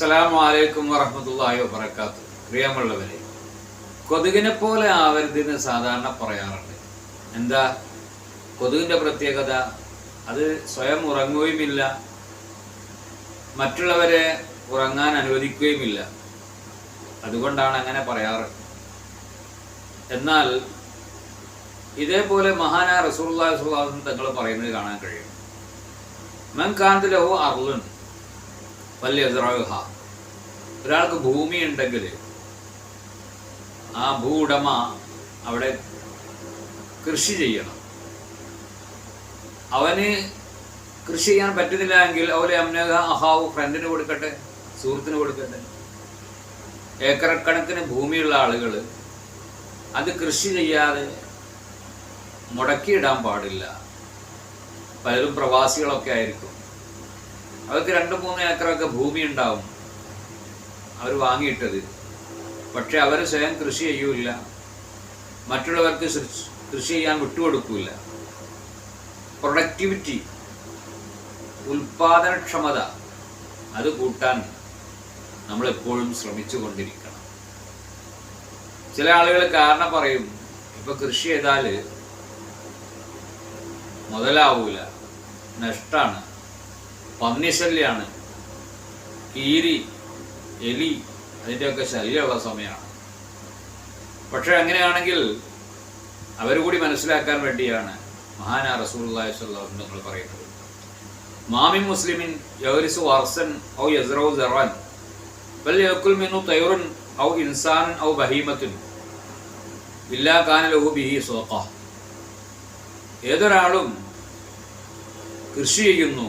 അസ്സലാമു അലൈക്കും വറഹ്മത്തുള്ളാഹി വബറകാത്തു. പ്രിയമുള്ളവരെ കൊതുകിനെ പോലെ ആവരുതെന്ന് സാധാരണ പറയാറുണ്ട്. എന്താ? കൊതുകിന്റെ പ്രത്യേകത അത് സ്വയം ഉറങ്ങുകയുമില്ല. മറ്റുള്ളവരെ ഉറങ്ങാൻ അനുവദിക്കുകയുമില്ല. അതുകൊണ്ടാണ് അങ്ങനെ പറയാറ്. എന്നാൽ ഇതേപോലെ മഹാനായ അലൈഹി വസല്ലം തങ്ങൾ പറയുന്നത് കാണാൻ കഴിയും. മൻ കാന്ത് ലഹു അർളുൻ വലിയ ഒരാൾക്ക് ഭൂമി ഉണ്ടെങ്കിൽ ആ ഭൂ ഉടമ അവിടെ കൃഷി ചെയ്യണം. അവന് കൃഷി ചെയ്യാൻ പറ്റുന്നില്ല എങ്കിൽ അവർ അമ്നക അഹാവ് ഫ്രണ്ടിന് കൊടുക്കട്ടെ സുഹൃത്തിന് കൊടുക്കട്ടെ. ഏക്കറക്കണക്കിന് ഭൂമിയുള്ള ആളുകൾ അത് കൃഷി ചെയ്യാതെ മുടക്കിയിടാൻ പാടില്ല. പലരും പ്രവാസികളൊക്കെ ആയിരിക്കും. അവർക്ക് രണ്ട് മൂന്ന് ഏക്കറൊക്കെ ഭൂമി ഉണ്ടാവും അവർ വാങ്ങിയിട്ടത്. പക്ഷെ അവർ സ്വയം കൃഷി ചെയ്യൂല മറ്റുള്ളവർക്ക് കൃഷി ചെയ്യാൻ വിട്ടുകൊടുക്കൂല. പ്രൊഡക്ടിവിറ്റി ഉൽപാദനക്ഷമത അത് കൂട്ടാൻ നമ്മളെപ്പോഴും ശ്രമിച്ചു കൊണ്ടിരിക്കണം ചില ആളുകൾ കാരണം പറയും ഇപ്പൊ കൃഷി ചെയ്താൽ മുതലാവൂല നഷ്ടാണ്. പന്നിശല്യാണ്. കീരി എലി അതിന്റെയൊക്കെ ശല്യമുള്ള സമയമാണ്. പക്ഷെ അങ്ങനെയാണെങ്കിൽ അവരുകൂടി കൂടി മനസ്സിലാക്കാൻ വേണ്ടിയാണ് മഹാന അലൈഹി വസല്ലം പറയുന്നത്. മാമി മുസ്ലിമിൻ യൗരിസു വർസൻ ഔ യസ്റൌ സറൻ ബൽ യഅകുൽ മിനു തൈറുൻ ഔ ഇൻസാൻ ഔ ബഹീമത്തുൻ ഇല്ലാ കാന ലഹു ബിഹി സോക്ക ഏതൊരാളും കൃഷി ചെയ്യുന്നു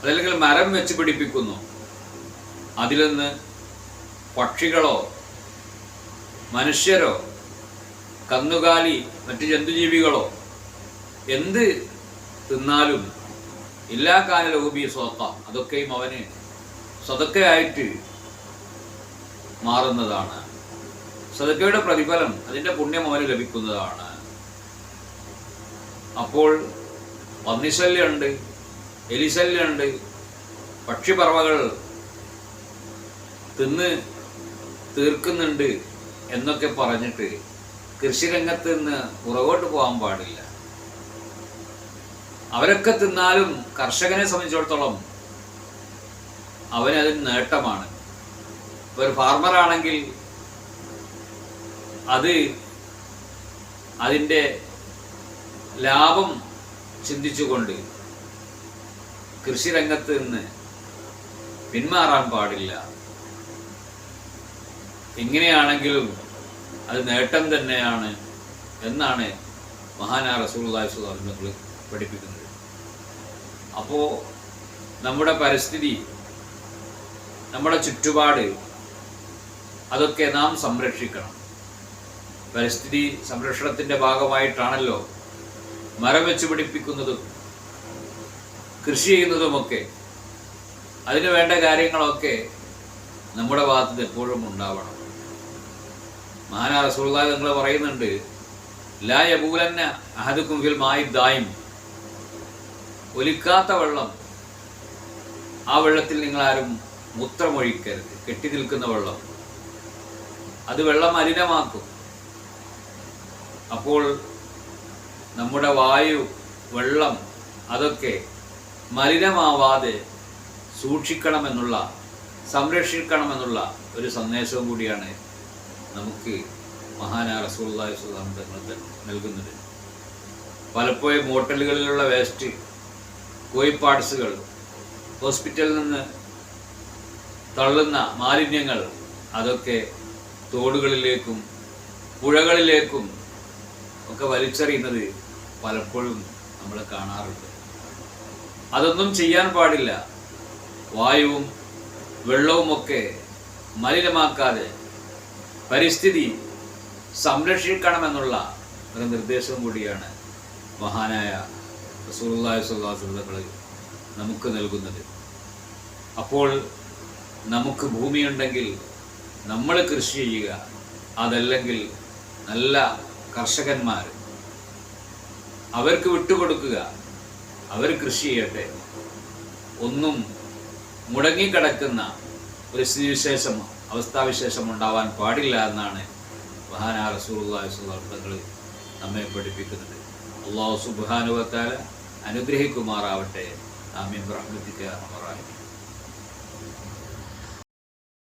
അതല്ലെങ്കിൽ മരം വെച്ച് പിടിപ്പിക്കുന്നു. അതിൽ നിന്ന് പക്ഷികളോ മനുഷ്യരോ കന്നുകാലി മറ്റ് ജന്തുജീവികളോ എന്ത് തിന്നാലും എല്ലാ കാലലോബി സ്വത്ത അതൊക്കെയും അവന് സ്വതക്കയായിട്ട് മാറുന്നതാണ്. സ്വതക്കയുടെ പ്രതിഫലം അതിന്റെ പുണ്യം അവന് ലഭിക്കുന്നതാണ്. അപ്പോൾ പന്നിശല്യമുണ്ട് എലിശല്യമുണ്ട് പക്ഷിപ്പറവകൾ തിന്ന് തീർക്കുന്നുണ്ട് എന്നൊക്കെ പറഞ്ഞിട്ട് കൃഷിരംഗത്ത് നിന്ന് പുറകോട്ട് പോകാൻ പാടില്ല. അവരൊക്കെ തിന്നാലും കർഷകനെ സംബന്ധിച്ചിടത്തോളം അവനതിന് നേട്ടമാണ്. ഒരു ഫാർമറാണെങ്കിൽ അത് അതിന്റെ ലാഭം ചിന്തിച്ചുകൊണ്ട് കൃഷിരംഗത്ത് നിന്ന് പിന്മാറാൻ പാടില്ല. എങ്ങനെയാണെങ്കിലും അത് നേട്ടം തന്നെയാണ് എന്നാണ് മഹാനാ റസൂൽദാസ് നമ്മൾ പഠിപ്പിക്കുന്നത്. അപ്പോൾ നമ്മുടെ പരിസ്ഥിതി നമ്മുടെ ചുറ്റുപാട് അതൊക്കെ നാം സംരക്ഷിക്കണം. പരിസ്ഥിതി സംരക്ഷണത്തിന്റെ ഭാഗമായിട്ടാണല്ലോ മരം വെച്ച് പിടിപ്പിക്കുന്നതും കൃഷി ചെയ്യുന്നതുമൊക്കെ അതിന് വേണ്ട കാര്യങ്ങളൊക്കെ നമ്മുടെ ഭാഗത്ത് എപ്പോഴും ഉണ്ടാവണം. മഹാനാ റസൂള്ള നിങ്ങൾ പറയുന്നുണ്ട് ലാ യബൂലന്ന അഹദുക്കും ഫിൽ മായി ദായും. ഒലിക്കാത്ത വെള്ളം ആ വെള്ളത്തിൽ നിങ്ങൾ ആരും മൂത്രമൊഴിക്കരുത്. കെട്ടി നിൽക്കുന്ന വെള്ളം. അത് വെള്ളം മലിനമാക്കും അപ്പോൾ നമ്മുടെ വായു വെള്ളം അതൊക്കെ മലിനമാവാതെ സൂക്ഷിക്കണമെന്നുള്ള സംരക്ഷിക്കണമെന്നുള്ള ഒരു സന്ദേശവും കൂടിയാണ് നമുക്ക് മഹാനാ റസൂള്ളി സുധാം നൽകുന്നത്. പലപ്പോഴും ഹോട്ടലുകളിലുള്ള വേസ്റ്റ് കോയി പാർട്സുകൾ ഹോസ്പിറ്റലിൽ നിന്ന് തള്ളുന്ന മാലിന്യങ്ങൾ അതൊക്കെ തോടുകളിലേക്കും പുഴകളിലേക്കും ഒക്കെ വലിച്ചെറിയുന്നത് പലപ്പോഴും നമ്മൾ കാണാറുണ്ട്. അതൊന്നും ചെയ്യാൻ പാടില്ല. വായുവും വെള്ളവുമൊക്കെ മലിനമാക്കാതെ പരിസ്ഥിതി സംരക്ഷിക്കണമെന്നുള്ള ഒരു നിർദ്ദേശം കൂടിയാണ് മഹാനായ റസൂലുള്ളാഹി അലൈഹി വസല്ലം നമുക്ക് നൽകുന്നത്. അപ്പോൾ നമുക്ക് ഭൂമിയുണ്ടെങ്കിൽ നമ്മൾ കൃഷി ചെയ്യുക അതല്ലെങ്കിൽ നല്ല കർഷകന്മാർ അവർക്ക് വിട്ടുകൊടുക്കുക അവർ കൃഷി ചെയ്യട്ടെ. ഒന്നും മുടങ്ങിക്കിടക്കുന്ന ഒരു സ്ഥിതിവിശേഷം അവസ്ഥാവിശേഷം ഉണ്ടാവാൻ പാടില്ല എന്നാണ് മഹാനാ റസൂർങ്ങൾ നമ്മെ പഠിപ്പിക്കുന്നത്. അള്ളാഹു സുബാനുവത്താല അനുഗ്രഹിക്കുമാറാവട്ടെ. ആമീൻ. റഹ്മത്തിക്ക്